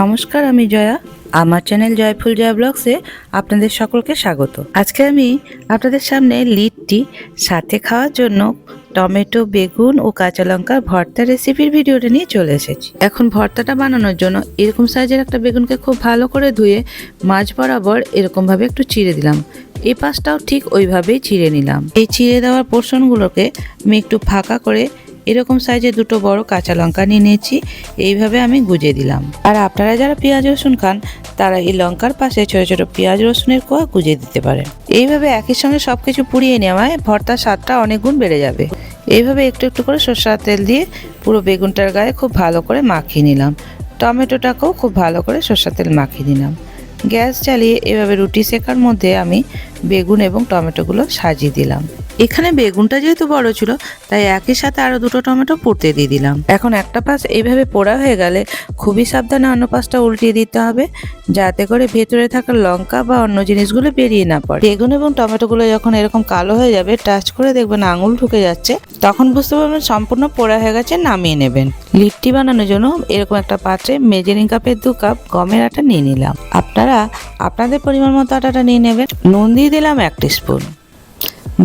নমস্কার, আমি জয়া। আমার চ্যানেল জয়ফুল জয়া ব্লগসে আপনাদের সকলকে স্বাগত। আজকে আমি আপনাদের সামনে লিটটি সাথে খাওয়ার জন্য টমেটো, বেগুন ও কাঁচা লঙ্কার ভর্তা রেসিপির ভিডিওটা নিয়ে চলে এসেছি। এখন ভর্তাটা বানানোর জন্য এরকম সাইজের একটা বেগুনকে খুব ভালো করে ধুয়ে মাছ বরাবর এরকমভাবে একটু চিড়ে দিলাম। এই পাশটাও ঠিক ওইভাবেই চিড়ে নিলাম। এই চিড়ে দেওয়ার পোর্শনগুলোকে আমি একটু ফাঁকা করে এরকম সাইজে দুটো বড় কাঁচা লঙ্কা নিয়ে নিয়েছি, এইভাবে আমি গুজে দিলাম। আর আপনারা যারা পেঁয়াজ রসুন খান, তারা এই লঙ্কার পাশে ছোট ছোট পেঁয়াজ রসুনের কোয়া গুজে দিতে পারেন। এইভাবে একই সঙ্গে সব কিছু পুড়িয়ে নেওয়ায় ভর্তার স্বাদটা অনেক গুণ বেড়ে যাবে। এইভাবে একটু একটু করে সর্ষার তেল দিয়ে পুরো বেগুনটার গায়ে খুব ভালো করে মাখিয়ে নিলাম। টমেটোটাকেও খুব ভালো করে সর্ষার তেল মাখিয়ে নিলাম। গ্যাস চালিয়ে এভাবে রুটি সেকার মধ্যে আমি বেগুন এবং টমেটোগুলো সাজিয়ে দিলাম। এখানে বেগুনটা যেহেতু বড় ছিল, তাই একই সাথে আরও দুটো টমেটো পুড়তে দিয়ে দিলাম। এখন একটা পাশ এইভাবে পোড়া হয়ে গেলে খুবই সাবধানে অন্য পাশটা উল্টিয়ে দিতে হবে, যাতে করে ভেতরে থাকা লঙ্কা বা অন্য জিনিসগুলো বেরিয়ে না পড়ে। বেগুন এবং টমেটোগুলো যখন এরকম কালো হয়ে যাবে, টাচ করে দেখবেন আঙুল ঢুকে যাচ্ছে, তখন বুঝতে পারবেন সম্পূর্ণ পোড়া হয়ে গেছে, নামিয়ে নেবেন। লিট্টি বানানোর জন্য এরকম একটা পাত্রে মেজারিং কাপের দু কাপ গমের আটা নিয়ে নিলাম। আপনারা আপনাদের পরিমাণ মতো আটাটা নিয়ে নেবেন। নুন দিয়ে দিলাম এক স্পুন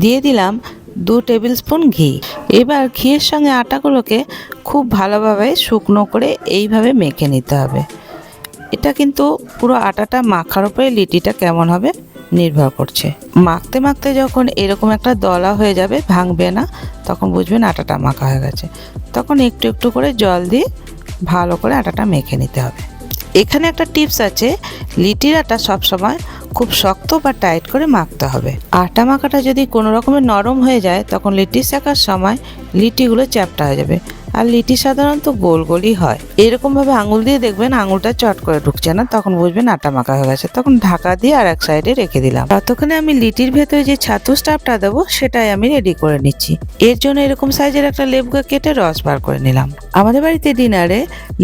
দিয়ে দিলাম দু টেবিল স্পুন ঘি। এবার ঘিয়ের সঙ্গে আটাগুলোকে খুব ভালোভাবে শুকনো করে এইভাবে মেখে নিতে হবে। এটা কিন্তু পুরো আটাটা মাখার উপরে লিটিটা কেমন হবে নির্ভর করছে। মাখতে মাখতে যখন এরকম একটা দলা হয়ে যাবে, ভাঙবে না, তখন বুঝবেন আটাটা মাখা হয়ে গেছে। তখন একটু একটু করে জল দিয়ে ভালো করে আটাটা মেখে নিতে হবে। এখানে একটা টিপস আছে, লিটির আটা সবসময় খুব শক্ত বা টাইট করে মাখতে হবে। আটা মাখাটা যদি কোনো রকমের নরম হয়ে যায়, তখন লিটি শেখার সময় লিটিগুলো চ্যাপটা হয়ে যাবে। আর লিটি সাধারণত গোল গোলই হয়। এরকম ভাবে আঙুল দিয়ে দেখবেন আঙুলটা চট করে ঢুকছে না, তখন বুঝবেন আটা মাখা হয়ে গেছে। তখন ঢাকা দিয়ে আর এক সাইডে রেখে দিলাম। ততক্ষণে আমি লিটির ভেতরে যে ছাতু স্টাফটা দেবো, সেটাই আমি রেডি করে নিচ্ছি। এর জন্য এরকম সাইজের একটা লেবুকে কেটে রস বার করে নিলাম। আমাদের বাড়িতে ডিনারে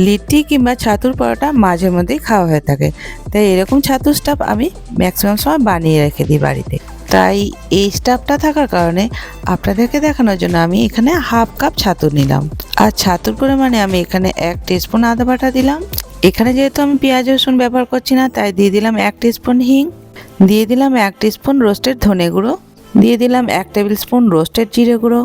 লিটি কিংবা ছাতুর পরোটা মাঝে মধ্যেই খাওয়া হয়ে থাকে। তাই এরকম ছাতু স্টাফ আমি ম্যাক্সিমাম সময় বানিয়ে রেখে দিই বাড়িতে। তাই এই স্টাফটা থাকার কারণে আপনাদেরকে দেখানোর জন্য আমি এখানে হাফ কাপ ছাতু নিলাম। আর ছাতুর পরিমাণে আমি এখানে এক টিস্পুন আদা বাটা দিলাম। এখানে যেহেতু আমি পেঁয়াজ, রসুন ব্যবহার করছি না, তাই দিয়ে দিলাম এক টিস্পুন হিং, দিয়ে দিলাম এক টিস্পুন রোস্টেড ধনে গুঁড়ো, দিয়ে দিলাম এক টেবিল স্পুন রোস্টেড জিরে গুঁড়ো,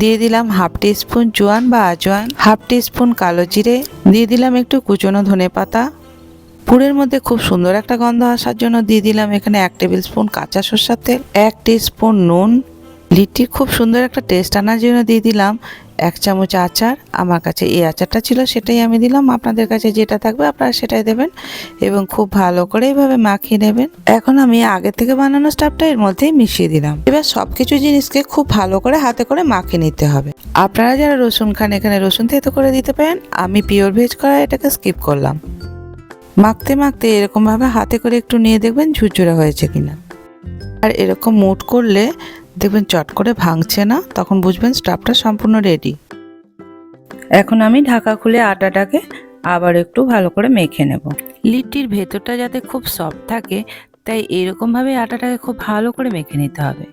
দিয়ে দিলাম হাফ টি স্পুন জোয়ান বা আজওয়ান হাফ টি স্পুন কালো জিরে, দিয়ে দিলাম একটু কুচনো ধনে পাতা পুরের মধ্যে খুব সুন্দর একটা গন্ধ আসার জন্য দিয়ে দিলাম এখানে এক টেবিল স্পুন কাঁচা সর্ষার তেল, এক স্পুন নুন, লিট্টির খুব সুন্দর একটা টেস্ট আনার জন্য দিয়ে দিলাম এক চামচ আচার। আমার কাছে এই আচারটা ছিল, সেটাই আমি দিলাম। আপনাদের কাছে যেটা থাকবে আপনারা সেটাই দেবেন এবং খুব ভালো করে এইভাবে মাখিয়ে নেবেন। এখন আমি আগে থেকে বানানো স্টাফটা এর মধ্যেই মিশিয়ে দিলাম। এবার সব কিছু জিনিসকে খুব ভালো করে হাতে করে মাখিয়ে নিতে হবে। আপনারা যারা রসুন খান, এখানে রসুন থেতো করে দিতে পারেন, আমি পিওর ভেজ করা এটাকে স্কিপ করলাম। মাখতে মাখতে এরকমভাবে হাতে করে একটু নিয়ে দেখবেন ঝুরঝুরে হয়েছে কিনা। আর এরকম মুট করলে দেখবেন চট করে ভাঙছে না তখন বুঝবেন স্টাফটা সম্পূর্ণ রেডি। এখন আমি ঢাকা খুলে আটাটাকে আবার একটু ভালো করে মেখে নেব। লিট্টির ভেতরটা যাতে খুব সফট থাকে তাই এরকমভাবে আটাটাকে খুব ভালো করে মেখে নিতে হবে।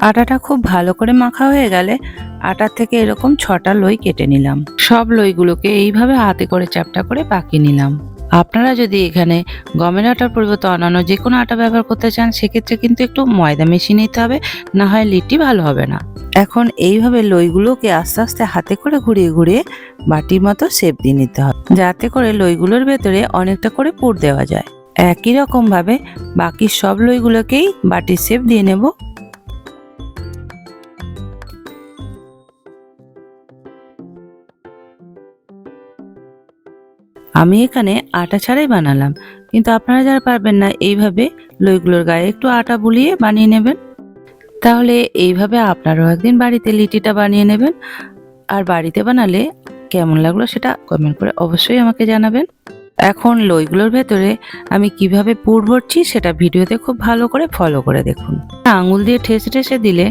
আটাটা খুব ভালো করে মাখা হয়ে গেলে আটার থেকে এরকম ছটা লই কেটে নিলাম। সব লইগুলোকে এইভাবে হাতে করে চ্যাপটা করে পাকিয়ে নিলাম। আপনারা যদি এখানে গমের আটার পরিবর্তে অন্যান্য যে কোনো আটা ব্যবহার করতে চান, সেক্ষেত্রে কিন্তু একটু ময়দা মিশিয়ে নিতে হবে, না হয় লিট্টি ভালো হবে না। এখন এইভাবে লইগুলোকে আস্তে আস্তে হাতে করে ঘুরিয়ে ঘুরিয়ে বাটির মতো শেপ দিয়ে নিতে হবে, যাতে করে লইগুলোর ভেতরে অনেকটা করে পুর দেওয়া যায়। একই রকম ভাবে বাকি সব লইগুলোকেই বাটির শেপ দিয়ে নেব। আমি এখানে আটা ছাড়াই বানালাম। কিন্তু আপনারা যারা পারবেন না, এইভাবে লইগুলোর গায়ে একটু আটা বুলিয়ে বানিয়ে নেবেন। তাহলে এইভাবে আপনারাও একদিন বাড়িতে লিটিটা বানিয়ে নেবেন। আর বাড়িতে বানালে কেমন লাগল সেটা কমেন্ট করে অবশ্যই আমাকে জানাবেন। এখন লইগুলোর ভেতরে আমি কীভাবে পুর ভরছি সেটা ভিডিওতে খুব ভালো করে ফলো করে দেখুন। আঙুল দিয়ে ঠেসে ঠেসে দিলে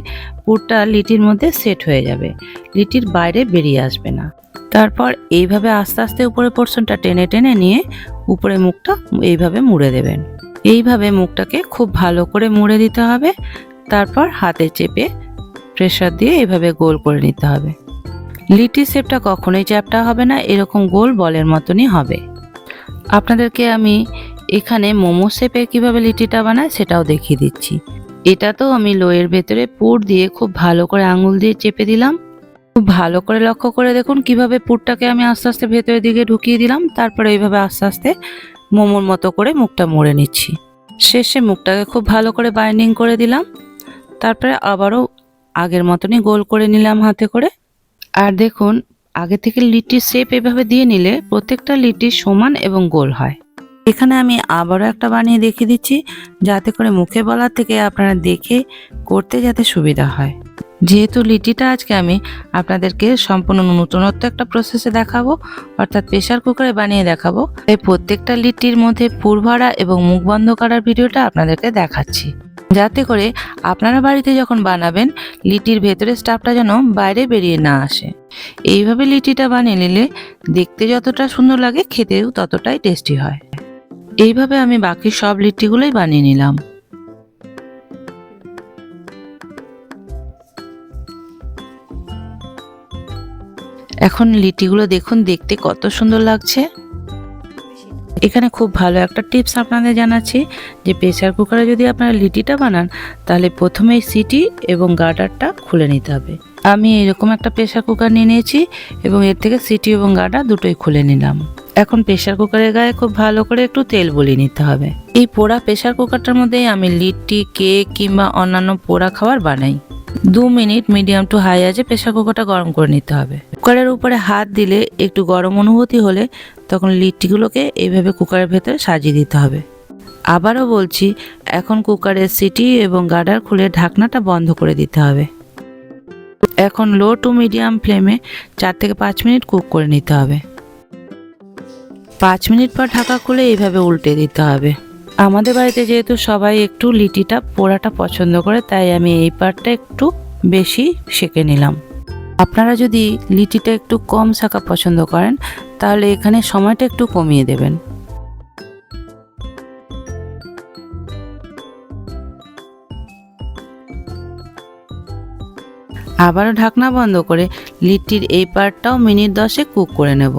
পুরটা লিটির মধ্যে সেট হয়ে যাবে। লিটির বাইরে বেরিয়ে আসবে না। তারপর এইভাবে আস্তে আস্তে উপরে পোর্শনটা টেনে টেনে নিয়ে উপরে মুখটা এইভাবে মুড়ে দেবেন। এইভাবে মুখটাকে খুব ভালো করে মুড়ে দিতে হবে। তারপর হাতে চেপে প্রেশার দিয়ে এইভাবে গোল করে নিতে হবে। লিটি শেপটা কখনোই চ্যাপটা হবে না, এরকম গোল বলের মতনই হবে। আপনাদেরকে আমি এখানে মোমো শেপে কীভাবে লিটিটা বানায় সেটাও দেখিয়ে দিচ্ছি। এটা তো আমি লোয়ের ভেতরে পুর দিয়ে খুব ভালো করে আঙুল দিয়ে চেপে দিলাম। খুব ভালো করে লক্ষ্য করে দেখুন কীভাবে পুরটাকে আমি আস্তে আস্তে ভেতরের দিকে ঢুকিয়ে দিলাম, তারপরে এইভাবে আস্তে আস্তে মোমোর মতো করে মুখটা মুড়ে নিচ্ছি। শেষে মুখটাকে খুব ভালো করে বাইন্ডিং করে দিলাম, তারপরে আবারও আগের মতনই গোল করে নিলাম হাতে করে। আর দেখুন, আগে থেকে লিটির শেপ এভাবে দিয়ে নিলে প্রত্যেকটা লিটি সমান এবং গোল হয়। এখানে আমি আবারও একটা বানিয়ে দেখিয়ে দিচ্ছি, যাতে করে মুখে বলার থেকে আপনারা দেখে করতে যাতে সুবিধা হয়। যেহেতু লিটিটা আজকে আমি আপনাদেরকে সম্পূর্ণ নতুনত্ব একটা প্রসেসে দেখাবো, অর্থাৎ প্রেশার কুকারে বানিয়ে দেখাবো। তাই প্রত্যেকটা লিটির মধ্যে পুর ভরা এবং মুখ বন্ধ করার ভিডিওটা আপনাদেরকে দেখাচ্ছি। যাতে করে আপনারা বাড়িতে যখন বানাবেন লিটির ভেতরের স্টাফটা যেন বাইরে বেরিয়ে না আসে। এইভাবে লিটিটা বানিয়ে নিলে দেখতে যতটা সুন্দর লাগে, খেতেও ততটাই টেস্টি হয়। এইভাবে আমি বাকি সব লিট্টিগুলোই বানিয়ে নিলাম। এখন লিটিগুলো দেখুন, দেখতে কত সুন্দর লাগছে। এখানে খুব ভালো একটা টিপস আপনাদের জানাচ্ছি, যে প্রেসার কুকারে যদি আপনারা লিটিটা বানান, তাহলে প্রথমে সিটি এবং গার্ডারটা খুলে নিতে হবে। আমি এরকম একটা প্রেসার কুকার নিয়ে নিয়েছি, এবং এর থেকে সিটি এবং গার্ডার দুটোই খুলে নিলাম। এখন প্রেশার কুকারের গায়ে খুব ভালো করে একটু তেল বলিয়ে নিতে হবে। এই পোড়া প্রেশার কুকারটার মধ্যেই আমি লিট্টি, কেক কিংবা অন্যান্য পোড়া খাবার বানাই। দু মিনিট মিডিয়াম টু হাই আছে প্রেশার কুকারটা গরম করে নিতে হবে। কুকারের উপরে হাত দিলে একটু গরম অনুভূতি হলে তখন লিট্টিগুলোকে এইভাবে কুকারের ভেতরে সাজিয়ে দিতে হবে। আবারও বলছি, এখন কুকারের সিটি এবং গার্ডার খুলে ঢাকনাটা বন্ধ করে দিতে হবে। এখন লো টু মিডিয়াম ফ্লেমে চার থেকে পাঁচ মিনিট কুক করে নিতে হবে। পাঁচ মিনিট পর ঢাকা খুলে এইভাবে উল্টে দিতে হবে। আমাদের বাড়িতে যেহেতু সবাই একটু লিটিটা পোড়াটা পছন্দ করে, তাই আমি এই পার্টটা একটু বেশি সেঁকে নিলাম। আপনারা যদি লিটিটা একটু কম শাঁকা পছন্দ করেন, তাহলে এখানে সময়টা একটু কমিয়ে দেবেন। আবারও ঢাকনা বন্ধ করে লিট্টির এই পার্টটাও মিনিট দশে কুক করে নেব।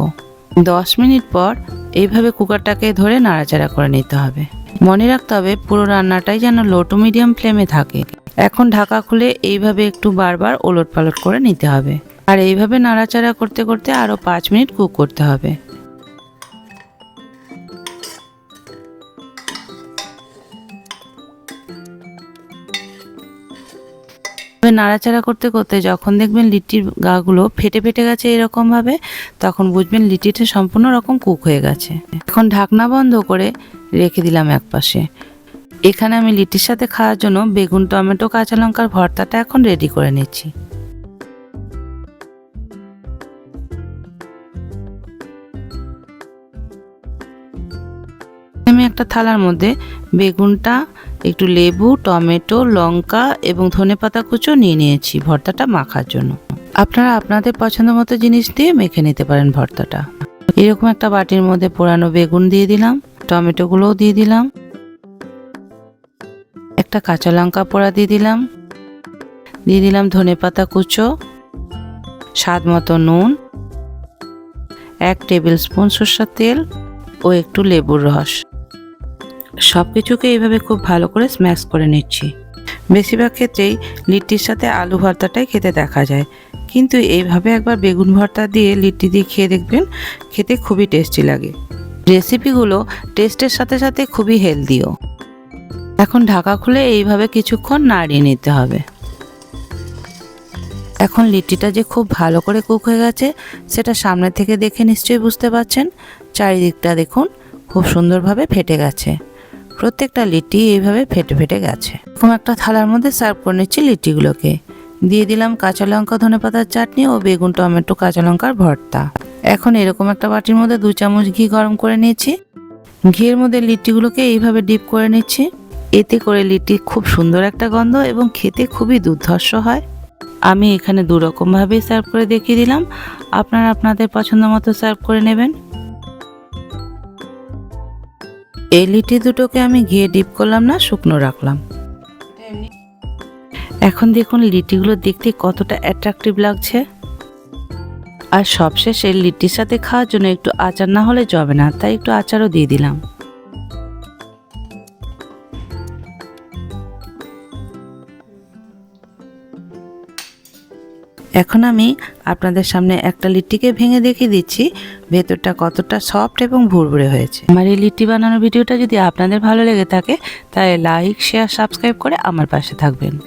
দশ মিনিট পর এইভাবে কুকারটাকে ধরে নাড়াচাড়া করে নিতে হবে। মনে রাখতে হবে পুরো রান্নাটাই যেন লো টু মিডিয়াম ফ্লেমে থাকে। এখন ঢাকা খুলে এইভাবে একটু বারবার ওলট পালট করে নিতে হবে। আর এইভাবে নাড়াচাড়া করতে করতে আরও পাঁচ মিনিট কুক করতে হবে। নাড়াচাড়া করতে করতে যখন দেখবেন লিটির গাগুলো ফেটে ফেটে গেছে এরকম ভাবে তখন বুঝবেন লিটিটা সম্পূর্ণ রকম কুক হয়ে গেছে। এখন ঢাকনা বন্ধ করে রেখে দিলাম এক পাশে এখানে আমি লিটির সাথে খাওয়ার জন্য বেগুন, টমেটো, কাঁচা লঙ্কার ভর্তাটা এখন রেডি করে নিচ্ছি। আমি একটা থালার মধ্যে বেগুনটা, একটু লেবু, টমেটো, লঙ্কা এবং ধনেপাতা কুচো নিয়ে নিয়েছি ভর্তাটা মাখার জন্য। আপনারা আপনাদের পছন্দ মতো জিনিস দিয়ে মেখে নিতে পারেন ভর্তাটা। এরকম একটা বাটির মধ্যে পোড়ানো বেগুন দিয়ে দিলাম, টমেটোগুলোও দিয়ে দিলাম। একটা কাঁচা লঙ্কা পোড়া দিয়ে দিলাম। দিয়ে দিলাম ধনেপাতা কুচো, স্বাদ মতো নুন, এক টেবিল স্পুন সর্ষের তেল ও একটু লেবুর রস। সব কিছুকে এইভাবে খুব ভালো করে স্ম্যাশ করে নিচ্ছি। বেশিরভাগ ক্ষেত্রেই লিট্টির সাথে আলু ভর্তাটাই খেতে দেখা যায়। কিন্তু এইভাবে একবার বেগুন ভর্তা দিয়ে লিট্টি দিয়ে খেয়ে দেখবেন, খেতে খুবই টেস্টি লাগে। রেসিপিগুলো টেস্টের সাথে সাথে খুবই হেলদিও। এখন ঢাকা খুলে এইভাবে কিছুক্ষণ নাড়িয়ে নিতে হবে। এখন লিট্টিটা যে খুব ভালো করে কুক হয়ে গেছে, সেটা সামনে থেকে দেখে নিশ্চয়ই বুঝতে পারছেন। চারিদিকটা দেখুন, খুব সুন্দরভাবে ফেটে গেছে। প্রত্যেকটা লিট্টি এইভাবে ফেটে ফেটে গেছে। এরকম একটা থালার মধ্যে সার্ভ করে নিচ্ছি লিট্টিগুলোকে। দিয়ে দিলাম কাঁচা লঙ্কা, ধনে পাতার চাটনি ও বেগুন, টমেটো, কাঁচা লঙ্কার ভর্তা। এখন এরকম একটা বাটির মধ্যে দু চামচ ঘি গরম করে নিয়েছি। ঘিয়ের মধ্যে লিট্টিগুলোকে এইভাবে ডিপ করে নিচ্ছি। এতে করে লিট্টি খুব সুন্দর একটা গন্ধ এবং খেতে খুবই দুর্ধর্ষ হয়। আমি এখানে দু রকমভাবেই সার্ভ করে দেখিয়ে দিলাম। আপনারা আপনাদের পছন্দ মতো সার্ভ করে নেবেন। এই লিটি দুটোকে আমি ঘিয়ে ডিপ করলাম না, শুকনো রাখলাম। এখন দেখুন লিটিগুলো দেখতে কতটা অ্যাট্রাকটিভ লাগছে। আর সবশেষে লিট্টির সাথে খাওয়ার জন্য একটু আচার না হলে জবে না, তাই একটু আচারও দিয়ে দিলাম। এখন আমি আপনাদের সামনে একটা লিট্টিকে ভেঙে দেখিয়ে দিচ্ছি। ভেতরটা কতটা সফট এবং ভুরভুরে হয়েছে। আমার এই লিট্টি বানানোর ভিডিওটা যদি আপনাদের ভালো লেগে থাকে, তাহলে লাইক শেয়ার সাবস্ক্রাইব করে আমার পাশে থাকবেন।